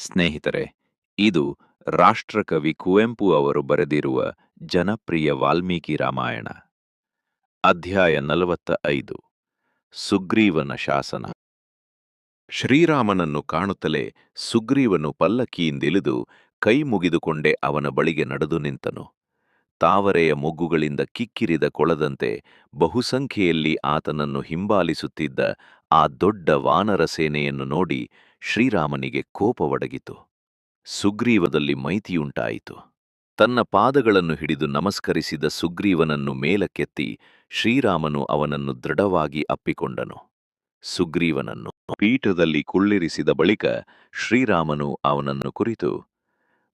ಸ್ನೇಹಿತರೆ, ಇದು ರಾಷ್ಟ್ರಕವಿ ಕುವೆಂಪು ಅವರು ಬರೆದಿರುವ ಜನಪ್ರಿಯ ವಾಲ್ಮೀಕಿ ರಾಮಾಯಣ. ಅಧ್ಯಾಯ ನಲವತ್ತ ಐದು ಸುಗ್ರೀವನ ಶಾಸನ. ಶ್ರೀರಾಮನನ್ನು ಕಾಣುತ್ತಲೇ ಸುಗ್ರೀವನು ಪಲ್ಲಕ್ಕಿಯಿಂದಿಳಿದು ಕೈ ಮುಗಿದುಕೊಂಡೇ ಅವನ ಬಳಿಗೆ ನಡೆದು ನಿಂತನು. ತಾವರೆಯ ಮೊಗ್ಗುಗಳಿಂದ ಕಿಕ್ಕಿರಿದ ಕೊಳದಂತೆ ಬಹುಸಂಖ್ಯೆಯಲ್ಲಿ ಆತನನ್ನು ಹಿಂಬಾಲಿಸುತ್ತಿದ್ದ ಆ ದೊಡ್ಡ ವಾನರ ಸೇನೆಯನ್ನು ನೋಡಿ ಶ್ರೀರಾಮನಿಗೆ ಕೋಪವಡಗಿತು. ಸುಗ್ರೀವದಲ್ಲಿ ಮೈತಿಯುಂಟಾಯಿತು. ತನ್ನ ಪಾದಗಳನ್ನು ಹಿಡಿದು ನಮಸ್ಕರಿಸಿದ ಸುಗ್ರೀವನನ್ನು ಮೇಲಕ್ಕೆತ್ತಿ ಶ್ರೀರಾಮನು ಅವನನ್ನು ದೃಢವಾಗಿ ಅಪ್ಪಿಕೊಂಡನು. ಸುಗ್ರೀವನನ್ನು ಪೀಠದಲ್ಲಿ ಕುಳ್ಳಿರಿಸಿದ ಬಳಿಕ ಶ್ರೀರಾಮನು ಅವನನ್ನು ಕುರಿತು,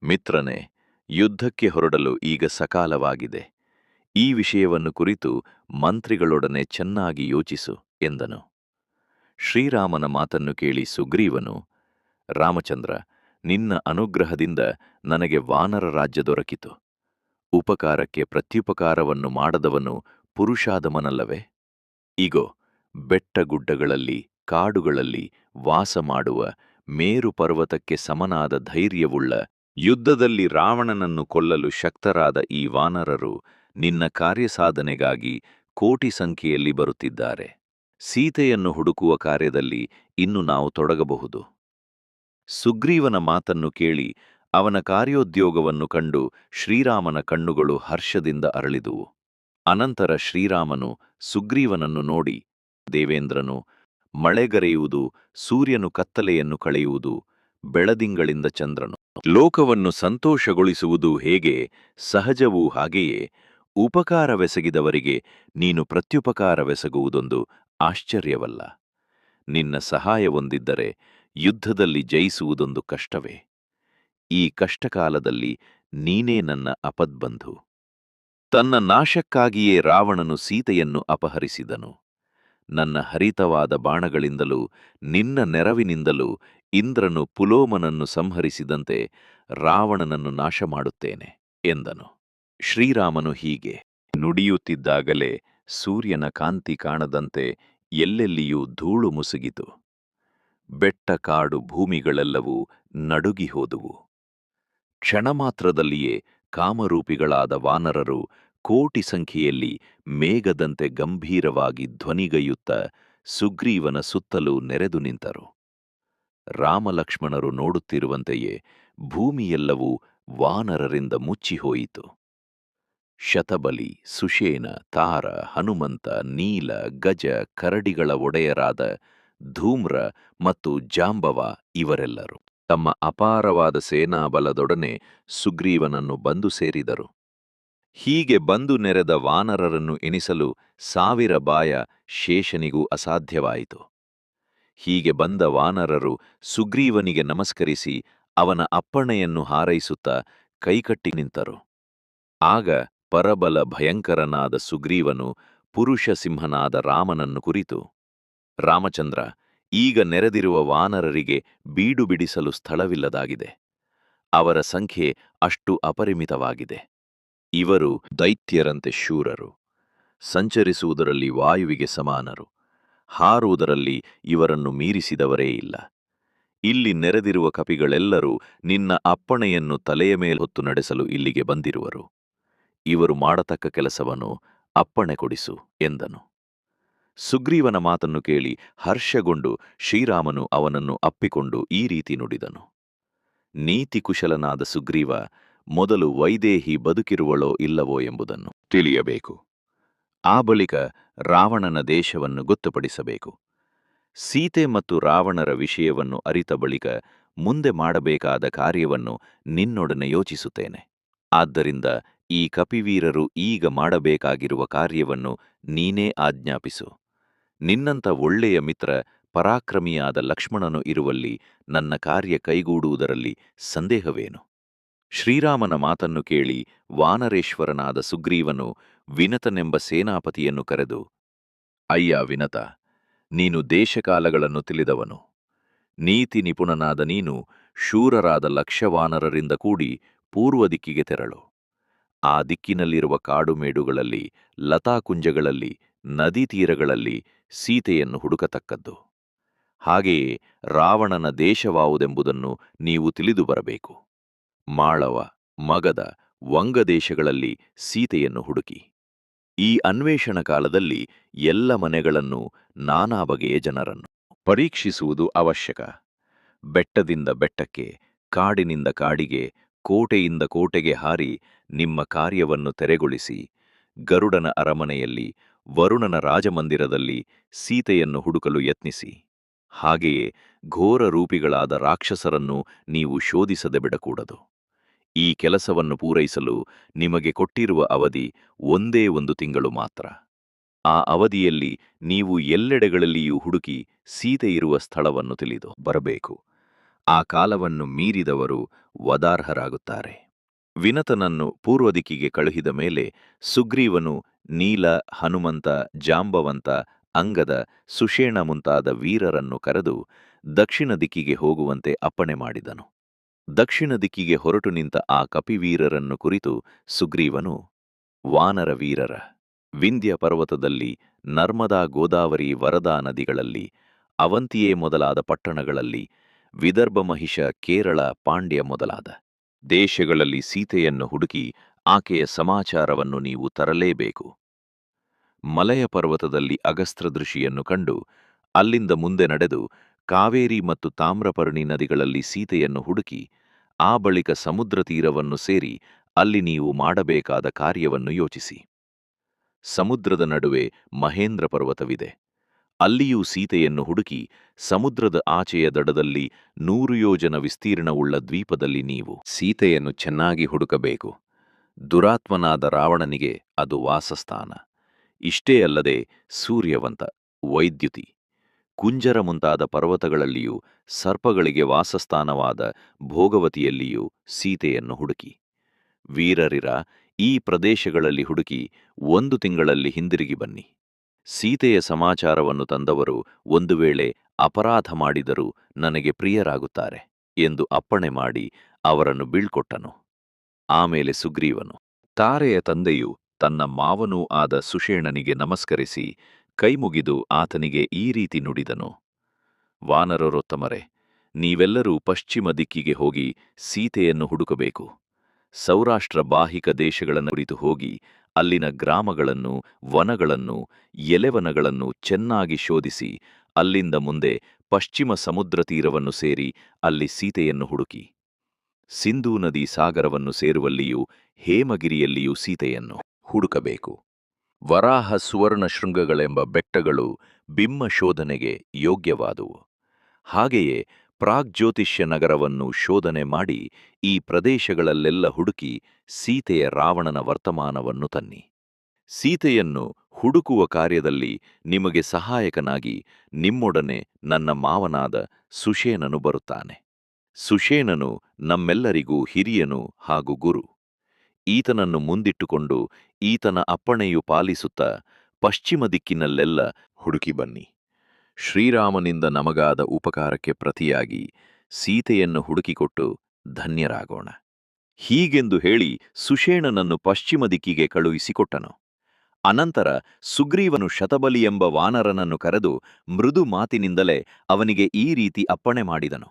ಮಿತ್ರನೇ, ಯುದ್ಧಕ್ಕೆ ಹೊರಡಲು ಈಗ ಸಕಾಲವಾಗಿದೆ. ಈ ವಿಷಯವನ್ನು ಕುರಿತು ಮಂತ್ರಿಗಳೊಡನೆ ಚೆನ್ನಾಗಿ ಯೋಚಿಸು, ಎಂದನು. ಶ್ರೀರಾಮನ ಮಾತನ್ನು ಕೇಳಿ ಸುಗ್ರೀವನು, ರಾಮಚಂದ್ರ, ನಿನ್ನ ಅನುಗ್ರಹದಿಂದ ನನಗೆ ವಾನರ ರಾಜ್ಯ ದೊರಕಿತು. ಉಪಕಾರಕ್ಕೆ ಪ್ರತ್ಯುಪಕಾರವನ್ನು ಮಾಡದವನು ಪುರುಷಾದಮನಲ್ಲವೇ? ಇಗೋ, ಬೆಟ್ಟಗುಡ್ಡಗಳಲ್ಲಿ, ಕಾಡುಗಳಲ್ಲಿ ವಾಸ ಮಾಡುವ ಮೇರು ಪರ್ವತಕ್ಕೆ ಸಮನಾದ ಧೈರ್ಯವುಳ್ಳ ಯುದ್ಧದಲ್ಲಿ ರಾವಣನನ್ನು ಕೊಲ್ಲಲು ಶಕ್ತರಾದ ಈ ವಾನರರು ನಿನ್ನ ಕಾರ್ಯಸಾಧನೆಗಾಗಿ ಕೋಟಿ ಸಂಖ್ಯೆಯಲ್ಲಿ ಬರುತ್ತಿದ್ದಾರೆ. ಸೀತೆಯನ್ನು ಹುಡುಕುವ ಕಾರ್ಯದಲ್ಲಿ ಇನ್ನು ನಾವು ತೊಡಗಬಹುದು. ಸುಗ್ರೀವನ ಮಾತನ್ನು ಕೇಳಿ ಅವನ ಕಾರ್ಯೋದ್ಯೋಗವನ್ನು ಕಂಡು ಶ್ರೀರಾಮನ ಕಣ್ಣುಗಳು ಹರ್ಷದಿಂದ ಅರಳಿದುವು. ಅನಂತರ ಶ್ರೀರಾಮನು ಸುಗ್ರೀವನನ್ನು ನೋಡಿ, ದೇವೇಂದ್ರನು ಮಳೆಗರೆಯುವುದು ಸೂರ್ಯನು ಕತ್ತಲೆಯನ್ನು ಕಳೆಯುವುದು, ಬೆಳದಿಂಗಳಿಂದ ಚಂದ್ರನು. ಲೋಕವನ್ನು ಸಂತೋಷಗೊಳಿಸುವುದು ಹೇಗೆ, ಸಹಜವೂ ಹಾಗೆಯೇ, ಉಪಕಾರವೆಸಗಿದವರಿಗೆ ನೀನು ಪ್ರತ್ಯುಪಕಾರವೆಸಗುವುದೊಂದು ಆಶ್ಚರ್ಯವಲ್ಲ. ನಿನ್ನ ಸಹಾಯವೊಂದಿದ್ದರೆ ಯುದ್ಧದಲ್ಲಿ ಜಯಿಸುವುದೊಂದು ಕಷ್ಟವೇ. ಈ ಕಷ್ಟಕಾಲದಲ್ಲಿ ನೀನೇ ನನ್ನ ಅಪದ್ಬಂಧು. ತನ್ನ ನಾಶಕ್ಕಾಗಿಯೇ ರಾವಣನು ಸೀತೆಯನ್ನು ಅಪಹರಿಸಿದನು. ನನ್ನ ಹರಿತವಾದ ಬಾಣಗಳಿಂದಲೂ, ನಿನ್ನ ನೆರವಿನಿಂದಲೂ ಇಂದ್ರನು ಪುಲೋಮನನ್ನು ಸಂಹರಿಸಿದಂತೆ ರಾವಣನನ್ನು ನಾಶ ಮಾಡುತ್ತೇನೆ ಎಂದನು. ಶ್ರೀರಾಮನು ಹೀಗೆ ನುಡಿಯುತ್ತಿದ್ದಾಗಲೇ ಸೂರ್ಯನ ಕಾಂತಿ ಕಾಣದಂತೆ ಎಲ್ಲೆಲ್ಲಿಯೂ ಧೂಳು ಮುಸುಗಿತು. ಬೆಟ್ಟ ಕಾಡು ಭೂಮಿಗಳೆಲ್ಲವೂ ನಡುಗಿ ಹೋದುವು. ಕ್ಷಣಮಾತ್ರದಲ್ಲಿಯೇ ಕಾಮರೂಪಿಗಳಾದ ವಾನರರು ಕೋಟಿ ಸಂಖ್ಯೆಯಲ್ಲಿ ಮೇಘದಂತೆ ಗಂಭೀರವಾಗಿ ಧ್ವನಿಗೈಯುತ್ತ ಸುಗ್ರೀವನ ಸುತ್ತಲೂ ನೆರೆದು ನಿಂತರು. ರಾಮಲಕ್ಷ್ಮಣರು ನೋಡುತ್ತಿರುವಂತೆಯೇ ಭೂಮಿಯೆಲ್ಲವೂ ವಾನರರಿಂದ ಮುಚ್ಚಿಹೋಯಿತು. ಶತಬಲಿ, ಸುಷೇನ, ತಾರ, ಹನುಮಂತ, ನೀಲ, ಗಜ, ಕರಡಿಗಳ ಒಡೆಯರಾದ ಧೂಮ್ರ ಮತ್ತು ಜಾಂಬವ ಇವರೆಲ್ಲರು ತಮ್ಮ ಅಪಾರವಾದ ಸೇನಾಬಲದೊಡನೆ ಸುಗ್ರೀವನನ್ನು ಬಂದು ಸೇರಿದರು. ಹೀಗೆ ಬಂದು ನೆರೆದ ವಾನರರನ್ನು ಎಣಿಸಲು ಸಾವಿರ ಬಾಯ ಶೇಷನಿಗೂ ಅಸಾಧ್ಯವಾಯಿತು. ಹೀಗೆ ಬಂದ ವಾನರರು ಸುಗ್ರೀವನಿಗೆ ನಮಸ್ಕರಿಸಿ ಅವನ ಅಪ್ಪಣೆಯನ್ನು ಹಾರೈಸುತ್ತಾ ಕೈಕಟ್ಟಿ ನಿಂತರು. ಆಗ ಪರಬಲ ಭಯಂಕರನಾದ ಸುಗ್ರೀವನು ಪುರುಷ ಸಿಂಹನಾದ ರಾಮನನ್ನು ಕುರಿತು, ರಾಮಚಂದ್ರ, ಈಗ ನೆರೆದಿರುವ ವಾನರರಿಗೆ ಬೀಡು ಬಿಡಿಸಲು ಸ್ಥಳವಿಲ್ಲದಾಗಿದೆ. ಅವರ ಸಂಖ್ಯೆ ಅಷ್ಟು ಅಪರಿಮಿತವಾಗಿದೆ. ಇವರು ದೈತ್ಯರಂತೆ ಶೂರರು. ಸಂಚರಿಸುವುದರಲ್ಲಿ ವಾಯುವಿಗೆ ಸಮಾನರು. ಹಾರುವುದರಲ್ಲಿ ಇವರನ್ನು ಮೀರಿಸಿದವರೇ ಇಲ್ಲ. ಇಲ್ಲಿ ನೆರೆದಿರುವ ಕಪಿಗಳೆಲ್ಲರೂ ನಿನ್ನ ಅಪ್ಪಣೆಯನ್ನು ತಲೆಯ ಮೇಲೆ ಹೊತ್ತು ನಡೆಸಲು ಇಲ್ಲಿಗೆ ಬಂದಿರುವರು. ಇವರು ಮಾಡತಕ್ಕ ಕೆಲಸವನ್ನು ಅಪ್ಪಣೆ ಕೊಡಿಸು ಎಂದನು. ಸುಗ್ರೀವನ ಮಾತನ್ನು ಕೇಳಿ ಹರ್ಷಗೊಂಡು ಶ್ರೀರಾಮನು ಅವನನ್ನು ಅಪ್ಪಿಕೊಂಡು ಈ ರೀತಿ ನುಡಿದನು. ನೀತಿಕುಶಲನಾದ ಸುಗ್ರೀವ, ಮೊದಲು ವೈದೇಹಿ ಬದುಕಿರುವಳೋ ಇಲ್ಲವೋ ಎಂಬುದನ್ನು ತಿಳಿಯಬೇಕು. ಆ ಬಳಿಕ ರಾವಣನ ದೇಶವನ್ನು ಗೊತ್ತುಪಡಿಸಬೇಕು. ಸೀತೆ ಮತ್ತು ರಾವಣರ ವಿಷಯವನ್ನು ಅರಿತ ಬಳಿಕ ಮುಂದೆ ಮಾಡಬೇಕಾದ ಕಾರ್ಯವನ್ನು ನಿನ್ನೊಡನೆ ಯೋಚಿಸುತ್ತೇನೆ. ಆದ್ದರಿಂದ ಈ ಕಪಿವೀರರು ಈಗ ಮಾಡಬೇಕಾಗಿರುವ ಕಾರ್ಯವನ್ನು ನೀನೇ ಆಜ್ಞಾಪಿಸು. ನಿನ್ನಂಥ ಒಳ್ಳೆಯ ಮಿತ್ರ, ಪರಾಕ್ರಮಿಯಾದ ಲಕ್ಷ್ಮಣನು ಇರುವಲ್ಲಿ ನನ್ನ ಕಾರ್ಯ ಕೈಗೂಡುವುದರಲ್ಲಿ ಸಂದೇಹವೇನು? ಶ್ರೀರಾಮನ ಮಾತನ್ನು ಕೇಳಿ ವಾನರೇಶ್ವರನಾದ ಸುಗ್ರೀವನು ವಿನತನೆಂಬ ಸೇನಾಪತಿಯನ್ನು ಕರೆದು, ಅಯ್ಯ ವಿನತ, ನೀನು ದೇಶಕಾಲಗಳನ್ನು ತಿಳಿದವನು. ನೀತಿ ನಿಪುಣನಾದ ನೀನು ಶೂರರಾದ ಲಕ್ಷವಾನರರಿಂದ ಕೂಡಿ ಪೂರ್ವ ದಿಕ್ಕಿಗೆ ತೆರಳು. ಆ ದಿಕ್ಕಿನಲ್ಲಿರುವ ಕಾಡುಮೇಡುಗಳಲ್ಲಿ, ಲತಾಕುಂಜಗಳಲ್ಲಿ ನದಿ ತೀರಗಳಲ್ಲಿ ಸೀತೆಯನ್ನು ಹುಡುಕತಕ್ಕದ್ದು. ಹಾಗೆಯೇ ರಾವಣನ ದೇಶವಾವುದೆಂಬುದನ್ನು ನೀವು ತಿಳಿದು ಬರಬೇಕು. ಮಾಳವ, ಮಗದ ವಂಗ ದೇಶಗಳಲ್ಲಿ ಸೀತೆಯನ್ನು ಹುಡುಕಿ. ಈ ಅನ್ವೇಷಣ ಕಾಲದಲ್ಲಿ ಎಲ್ಲ ಮನೆಗಳನ್ನು ನಾನಾ ಬಗೆಯ ಜನರನ್ನು ಪರೀಕ್ಷಿಸುವುದು ಅವಶ್ಯಕ. ಬೆಟ್ಟದಿಂದ ಬೆಟ್ಟಕ್ಕೆ, ಕಾಡಿನಿಂದ ಕಾಡಿಗೆ ಕೋಟೆಯಿಂದ ಕೋಟೆಗೆ ಹಾರಿ ನಿಮ್ಮ ಕಾರ್ಯವನ್ನು ತೆರೆಗೊಳಿಸಿ, ಗರುಡನ ಅರಮನೆಯಲ್ಲಿ, ವರುಣನ ರಾಜಮಂದಿರದಲ್ಲಿ ಸೀತೆಯನ್ನು ಹುಡುಕಲು ಯತ್ನಿಸಿ. ಹಾಗೆಯೇ ಘೋರ ರೂಪಿಗಳಾದ ರಾಕ್ಷಸರನ್ನು ನೀವು ಶೋಧಿಸದೆ ಬಿಡಕೂಡದು. ಈ ಕೆಲಸವನ್ನು ಪೂರೈಸಲು ನಿಮಗೆ ಕೊಟ್ಟಿರುವ ಅವಧಿ ಒಂದೇ ಒಂದು ತಿಂಗಳು ಮಾತ್ರ. ಆ ಅವಧಿಯಲ್ಲಿ ನೀವು ಎಲ್ಲೆಡೆಗಳಲ್ಲಿಯೂ ಹುಡುಕಿ ಸೀತೆ ಇರುವ ಸ್ಥಳವನ್ನು ತಿಳಿದು ಬರಬೇಕು. ಆ ಕಾಲವನ್ನು ಮೀರಿದವರು ವದಾರ್ಹರಾಗುತ್ತಾರೆ. ವಿನತನನ್ನು ಪೂರ್ವ ದಿಕ್ಕಿಗೆ ಕಳುಹಿದ ಮೇಲೆ ಸುಗ್ರೀವನು ನೀಲ, ಹನುಮಂತ, ಜಾಂಬವಂತ, ಅಂಗದ, ಸುಷೇಣ ಮುಂತಾದ ವೀರರನ್ನು ಕರೆದು ದಕ್ಷಿಣ ದಿಕ್ಕಿಗೆ ಹೋಗುವಂತೆ ಅಪ್ಪಣೆ ಮಾಡಿದನು. ದಕ್ಷಿಣ ದಿಕ್ಕಿಗೆ ಹೊರಟು ನಿಂತ ಆ ಕಪಿವೀರರನ್ನು ಕುರಿತು ಸುಗ್ರೀವನು, ವಾನರ ವೀರರ, ವಿಂಧ್ಯ ಪರ್ವತದಲ್ಲಿ ನರ್ಮದಾ ಗೋದಾವರಿ ವರದಾ ನದಿಗಳಲ್ಲಿ, ಅವಂತಿಯೇ ಮೊದಲಾದ ಪಟ್ಟಣಗಳಲ್ಲಿ ವಿದರ್ಭ ಮಹಿಷ ಕೇರಳ ಪಾಂಡ್ಯ ಮೊದಲಾದ. ದೇಶಗಳಲ್ಲಿ ಸೀತೆಯನ್ನು ಹುಡುಕಿ ಆಕೆಯ ಸಮಾಚಾರವನ್ನು ನೀವು ತರಲೇಬೇಕು. ಮಲಯ ಪರ್ವತದಲ್ಲಿ ಅಗಸ್ತ್ರ ದೃಷಿಯನ್ನು ಕಂಡು ಅಲ್ಲಿಂದ ಮುಂದೆ ನಡೆದು ಕಾವೇರಿ ಮತ್ತು ತಾಮ್ರಪರ್ಣಿ ನದಿಗಳಲ್ಲಿ ಸೀತೆಯನ್ನು ಹುಡುಕಿ ಆ ಬಳಿಕ ಸಮುದ್ರ ತೀರವನ್ನು ಸೇರಿ ಅಲ್ಲಿ ನೀವು ಮಾಡಬೇಕಾದ ಕಾರ್ಯವನ್ನು ಯೋಚಿಸಿ. ಸಮುದ್ರದ ನಡುವೆ ಮಹೇಂದ್ರ ಪರ್ವತವಿದೆ. ಅಲ್ಲಿಯೂ ಸೀತೆಯನ್ನು ಹುಡುಕಿ ಸಮುದ್ರದ ಆಚೆಯ ದಡದಲ್ಲಿ ನೂರು ಯೋಜನ ವಿಸ್ತೀರ್ಣವುಳ್ಳ ದ್ವೀಪದಲ್ಲಿ ನೀವು. ಸೀತೆಯನ್ನು ಚೆನ್ನಾಗಿ ಹುಡುಕಬೇಕು. ದುರಾತ್ಮನಾದ ರಾವಣನಿಗೆ ಅದು ವಾಸಸ್ಥಾನ. ಇಷ್ಟೇ ಅಲ್ಲದೆ ಸೂರ್ಯವಂತ, ವೈದ್ಯುತಿ, ಕುಂಜರ ಮುಂತಾದ ಪರ್ವತಗಳಲ್ಲಿಯೂ ಸರ್ಪಗಳಿಗೆ ವಾಸಸ್ಥಾನವಾದ ಭೋಗವತಿಯಲ್ಲಿಯೂ ಸೀತೆಯನ್ನು ಹುಡುಕಿ. ವೀರರಿರ ಈ ಪ್ರದೇಶಗಳಲ್ಲಿ ಹುಡುಕಿ ಒಂದು ತಿಂಗಳಲ್ಲಿ ಹಿಂದಿರುಗಿ ಬನ್ನಿ. ಸೀತೆಯ ಸಮಾಚಾರವನ್ನು ತಂದವರು ಒಂದು ವೇಳೆ ಅಪರಾಧ ಮಾಡಿದರೂ ನನಗೆ ಪ್ರಿಯರಾಗುತ್ತಾರೆ ಎಂದು ಅಪ್ಪಣೆ ಮಾಡಿ ಅವರನ್ನು ಬೀಳ್ಕೊಟ್ಟನು. ಆಮೇಲೆ ಸುಗ್ರೀವನು, ತಾರೆಯ ತಂದೆಯು ತನ್ನ ಮಾವನೂ ಆದ ಸುಷೇಣನಿಗೆ ನಮಸ್ಕರಿಸಿ ಕೈಮುಗಿದು ಆತನಿಗೆ ಈ ರೀತಿ ನುಡಿದನು. ವಾನರರೊತ್ತಮರೆ, ನೀವೆಲ್ಲರೂ ಪಶ್ಚಿಮ ದಿಕ್ಕಿಗೆ ಹೋಗಿ ಸೀತೆಯನ್ನು ಹುಡುಕಬೇಕು. ಸೌರಾಷ್ಟ್ರ ಬಾಹಿಕ ದೇಶಗಳನ್ನು ಕುರಿತು ಹೋಗಿ ಅಲ್ಲಿನ ಗ್ರಾಮಗಳನ್ನು, ವನಗಳನ್ನು, ಎಲೆವನಗಳನ್ನು ಚೆನ್ನಾಗಿ ಶೋಧಿಸಿ, ಅಲ್ಲಿಂದ ಮುಂದೆ ಪಶ್ಚಿಮ ಸಮುದ್ರ ತೀರವನ್ನು ಸೇರಿ ಅಲ್ಲಿ ಸೀತೆಯನ್ನು ಹುಡುಕಿ. ಸಿಂಧೂ ನದಿ ಸಾಗರವನ್ನು ಸೇರುವಲ್ಲಿಯೂ ಹೇಮಗಿರಿಯಲ್ಲಿಯೂ ಸೀತೆಯನ್ನು ಹುಡುಕಬೇಕು. ವರಾಹ ಸುವರ್ಣ ಶೃಂಗಗಳೆಂಬ ಬೆಟ್ಟಗಳು ಬಿಮ್ಮ ಶೋಧನೆಗೆ ಯೋಗ್ಯವಾದುವು. ಹಾಗೆಯೇ ಪ್ರಾಗ್ಜ್ಯೋತಿಷ್ಯ ನಗರವನ್ನು ಶೋಧನೆ ಮಾಡಿ ಈ ಪ್ರದೇಶಗಳಲ್ಲೆಲ್ಲ ಹುಡುಕಿ ಸೀತೆಯ ರಾವಣನ ವರ್ತಮಾನವನ್ನು ತನ್ನಿ. ಸೀತೆಯನ್ನು ಹುಡುಕುವ ಕಾರ್ಯದಲ್ಲಿ ನಿಮಗೆ ಸಹಾಯಕನಾಗಿ ನಿಮ್ಮೊಡನೆ ನನ್ನ ಮಾವನಾದ ಸುಷೇನನು ಬರುತ್ತಾನೆ. ಸುಷೇನನು ನಮ್ಮೆಲ್ಲರಿಗೂ ಹಿರಿಯನು ಹಾಗೂ ಗುರು. ಈತನನ್ನು ಮುಂದಿಟ್ಟುಕೊಂಡು ಈತನ ಅಪ್ಪಣೆಯು ಪಾಲಿಸುತ್ತಾ ಪಶ್ಚಿಮ ದಿಕ್ಕಿನಲ್ಲೆಲ್ಲ ಹುಡುಕಿ ಬನ್ನಿ. ಶ್ರೀರಾಮನಿಂದ ನಮಗಾದ ಉಪಕಾರಕ್ಕೆ ಪ್ರತಿಯಾಗಿ ಸೀತೆಯನ್ನು ಹುಡುಕಿಕೊಟ್ಟು ಧನ್ಯರಾಗೋಣ. ಹೀಗೆಂದು ಹೇಳಿ ಸುಷೇಣನನ್ನು ಪಶ್ಚಿಮ ದಿಕ್ಕಿಗೆ ಕಳುಹಿಸಿಕೊಟ್ಟನು. ಅನಂತರ ಸುಗ್ರೀವನು ಶತಬಲಿ ಎಂಬ ವಾನರನನ್ನು ಕರೆದು ಮೃದು ಮಾತಿನಿಂದಲೇ ಅವನಿಗೆ ಈ ರೀತಿ ಅಪ್ಪಣೆ ಮಾಡಿದನು.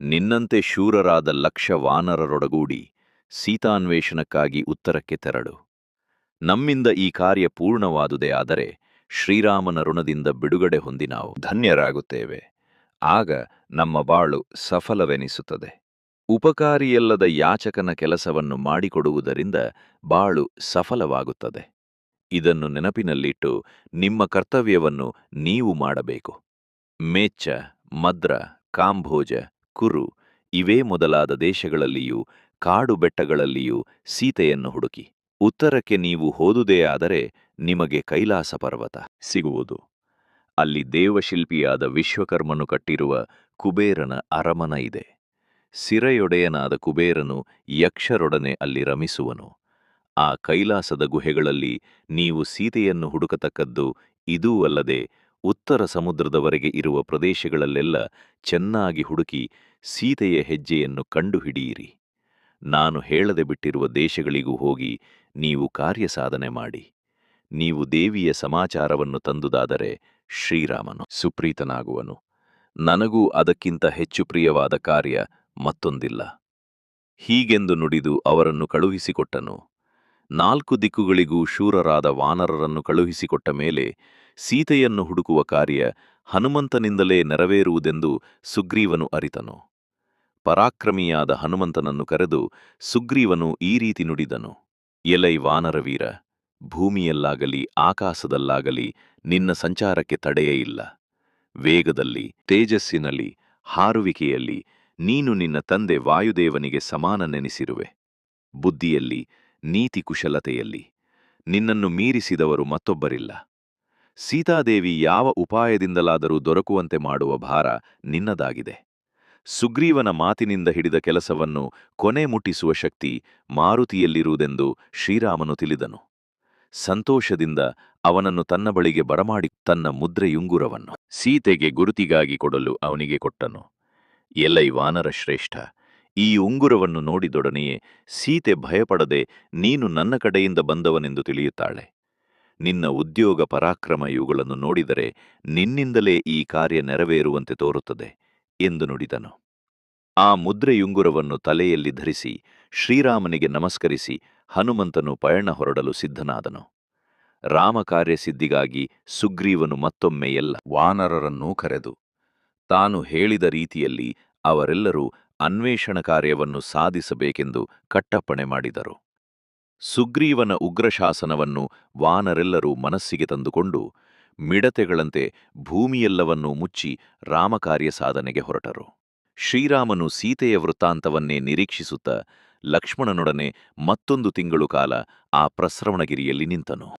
ನಿನ್ನಂತೆ ಶೂರರಾದ ಲಕ್ಷ ವಾನರರೊಡಗೂಡಿ ಸೀತಾನ್ವೇಷಣಕ್ಕಾಗಿ ಉತ್ತರಕ್ಕೆ ತೆರಳು. ನಮ್ಮಿಂದ ಈ ಕಾರ್ಯ ಪೂರ್ಣವಾದುದೇ ಆದರೆ ಶ್ರೀರಾಮನ ಋಣದಿಂದ ಬಿಡುಗಡೆ ಹೊಂದಿ ನಾವು ಧನ್ಯರಾಗುತ್ತೇವೆ. ಆಗ ನಮ್ಮ ಬಾಳು ಸಫಲವೆನಿಸುತ್ತದೆ. ಉಪಕಾರಿಯಲ್ಲದ ಯಾಚಕನ ಕೆಲಸವನ್ನು ಮಾಡಿಕೊಡುವುದರಿಂದ ಬಾಳು ಸಫಲವಾಗುತ್ತದೆ. ಇದನ್ನು ನೆನಪಿನಲ್ಲಿಟ್ಟು ನಿಮ್ಮ ಕರ್ತವ್ಯವನ್ನು ನೀವು ಮಾಡಬೇಕು. ಮೇಚ್ಚ ಮದ್ರ, ಕಾಂಭೋಜ, ಕುರು ಇವೇ ಮೊದಲಾದ ದೇಶಗಳಲ್ಲಿಯೂ ಕಾಡು ಬೆಟ್ಟಗಳಲ್ಲಿಯೂ ಸೀತೆಯನ್ನು ಹುಡುಕಿ. ಉತ್ತರಕ್ಕೆ ನೀವು ಹೋದುದೇ ಆದರೆ ನಿಮಗೆ ಕೈಲಾಸ ಪರ್ವತ ಸಿಗುವುದು. ಅಲ್ಲಿ ದೇವಶಿಲ್ಪಿಯಾದ ವಿಶ್ವಕರ್ಮನು ಕಟ್ಟಿರುವ ಕುಬೇರನ ಅರಮನ ಇದೆ. ಸಿರೆಯೊಡೆಯನಾದ ಕುಬೇರನು ಯಕ್ಷರೊಡನೆ ಅಲ್ಲಿ ರಮಿಸುವನು. ಆ ಕೈಲಾಸದ ಗುಹೆಗಳಲ್ಲಿ ನೀವು ಸೀತೆಯನ್ನು ಹುಡುಕತಕ್ಕದ್ದು ಇದೂ ಅಲ್ಲದೆ ಉತ್ತರ ಸಮುದ್ರದವರೆಗೆ ಇರುವ ಪ್ರದೇಶಗಳಲ್ಲೆಲ್ಲ ಚೆನ್ನಾಗಿ ಹುಡುಕಿ ಸೀತೆಯ ಹೆಜ್ಜೆಯನ್ನು ಕಂಡುಹಿಡಿಯಿರಿ. ನಾನು ಹೇಳದೆ ಬಿಟ್ಟಿರುವ ದೇಶಗಳಿಗೂ ಹೋಗಿ ನೀವು ಕಾರ್ಯ ಸಾಧನೆ ಮಾಡಿ. ನೀವು ದೇವಿಯ ಸಮಾಚಾರವನ್ನು ತಂದುದಾದರೆ ಶ್ರೀರಾಮನು ಸುಪ್ರೀತನಾಗುವನು. ನನಗೂ ಅದಕ್ಕಿಂತ ಹೆಚ್ಚು ಪ್ರಿಯವಾದ ಕಾರ್ಯ ಮತ್ತೊಂದಿಲ್ಲ. ಹೀಗೆಂದು ನುಡಿದು ಅವರನ್ನು ಕಳುಹಿಸಿಕೊಟ್ಟನು. ನಾಲ್ಕು ದಿಕ್ಕುಗಳಿಗೂ ಶೂರರಾದ ವಾನರರನ್ನು ಕಳುಹಿಸಿಕೊಟ್ಟ ಮೇಲೆ ಸೀತೆಯನ್ನು ಹುಡುಕುವ ಕಾರ್ಯ ಹನುಮಂತನಿಂದಲೇ ನೆರವೇರುವುದೆಂದು ಸುಗ್ರೀವನು ಅರಿತನು. ಪರಾಕ್ರಮಿಯಾದ ಹನುಮಂತನನ್ನು ಕರೆದು ಸುಗ್ರೀವನು ಈ ರೀತಿ ನುಡಿದನು. ಎಲೈ ವಾನರವೀರ ಭೂಮಿಯಲ್ಲಾಗಲಿ ಆಕಾಶದಲ್ಲಾಗಲಿ ನಿನ್ನ ಸಂಚಾರಕ್ಕೆ ತಡೆಯೇ ಇಲ್ಲ. ವೇಗದಲ್ಲಿ, ತೇಜಸ್ಸಿನಲ್ಲಿ, ಹಾರುವಿಕೆಯಲ್ಲಿ ನೀನು ನಿನ್ನ ತಂದೆ ವಾಯುದೇವನಿಗೆ ಸಮಾನನೆನಿಸಿರುವೆ. ಬುದ್ಧಿಯಲ್ಲಿ ನೀತಿ ಕುಶಲತೆಯಲ್ಲಿ ನಿನ್ನನ್ನು ಮೀರಿಸಿದವರು ಮತ್ತೊಬ್ಬರಿಲ್ಲ. ಸೀತಾದೇವಿ ಯಾವ ಉಪಾಯದಿಂದಲಾದರೂ ದೊರಕುವಂತೆ ಮಾಡುವ ಭಾರ ನಿನ್ನದಾಗಿದೆ. ಸುಗ್ರೀವನ ಮಾತಿನಿಂದ ಹಿಡಿದ ಕೆಲಸವನ್ನು ಕೊನೆ ಮುಟ್ಟಿಸುವ ಶಕ್ತಿ ಮಾರುತಿಯಲ್ಲಿರುವುದೆಂದು ಶ್ರೀರಾಮನು ತಿಳಿದನು. ಸಂತೋಷದಿಂದ ಅವನನ್ನು ತನ್ನ ಬಳಿಗೆ ಬರಮಾಡಿ ತನ್ನ ಮುದ್ರೆಯುಂಗುರವನ್ನು ಸೀತೆಗೆ ಗುರುತಿಗಾಗಿ ಕೊಡಲು ಅವನಿಗೆ ಕೊಟ್ಟನು. ಎಲ್ಲೈ ವಾನರ ಶ್ರೇಷ್ಠ, ಈ ಉಂಗುರವನ್ನು ನೋಡಿದೊಡನೆಯೇ ಸೀತೆ ಭಯಪಡದೆ ನೀನು ನನ್ನ ಕಡೆಯಿಂದ ಬಂದವನೆಂದು ತಿಳಿಯುತ್ತಾಳೆ. ನಿನ್ನ ಉದ್ಯೋಗ ಪರಾಕ್ರಮ ಇವುಗಳನ್ನು ನೋಡಿದರೆ ನಿನ್ನಿಂದಲೇ ಈ ಕಾರ್ಯ ನೆರವೇರುವಂತೆ ತೋರುತ್ತದೆ. ಎಂದು ನುಡಿದನು. ಆ ಮುದ್ರೆಯುಂಗುರವನ್ನು ತಲೆಯಲ್ಲಿ ಧರಿಸಿ ಶ್ರೀರಾಮನಿಗೆ ನಮಸ್ಕರಿಸಿ ಹನುಮಂತನು ಪಯಣ ಹೊರಡಲು ಸಿದ್ಧನಾದನು. ರಾಮಕಾರ್ಯಸಿದ್ಧಿಗಾಗಿ ಸುಗ್ರೀವನು ಮತ್ತೊಮ್ಮೆ ಎಲ್ಲ ವಾನರರನ್ನೂ ಕರೆದು, ತಾನು ಹೇಳಿದ ರೀತಿಯಲ್ಲಿ ಅವರೆಲ್ಲರೂ ಅನ್ವೇಷಣ ಕಾರ್ಯವನ್ನು ಸಾಧಿಸಬೇಕೆಂದು ಕಟ್ಟಪ್ಪಣೆ ಮಾಡಿದರು. ಸುಗ್ರೀವನ ಉಗ್ರಶಾಸನವನ್ನು ವಾನರೆಲ್ಲರೂ ಮನಸ್ಸಿಗೆ ತಂದುಕೊಂಡು ಮಿಡತೆಗಳಂತೆ ಭೂಮಿಯೆಲ್ಲವನ್ನೂ ಮುಚ್ಚಿ ರಾಮಕಾರ್ಯ ಸಾಧನೆಗೆ ಹೊರಟರು. ಶ್ರೀರಾಮನು ಸೀತೆಯ ವೃತ್ತಾಂತವನ್ನೇ ನಿರೀಕ್ಷಿಸುತ್ತ ಲಕ್ಷ್ಮಣನೊಡನೆ ಮತ್ತೊಂದು ತಿಂಗಳು ಕಾಲ ಆ ಪ್ರಸ್ರವಣಗಿರಿಯಲ್ಲಿ ನಿಂತನು.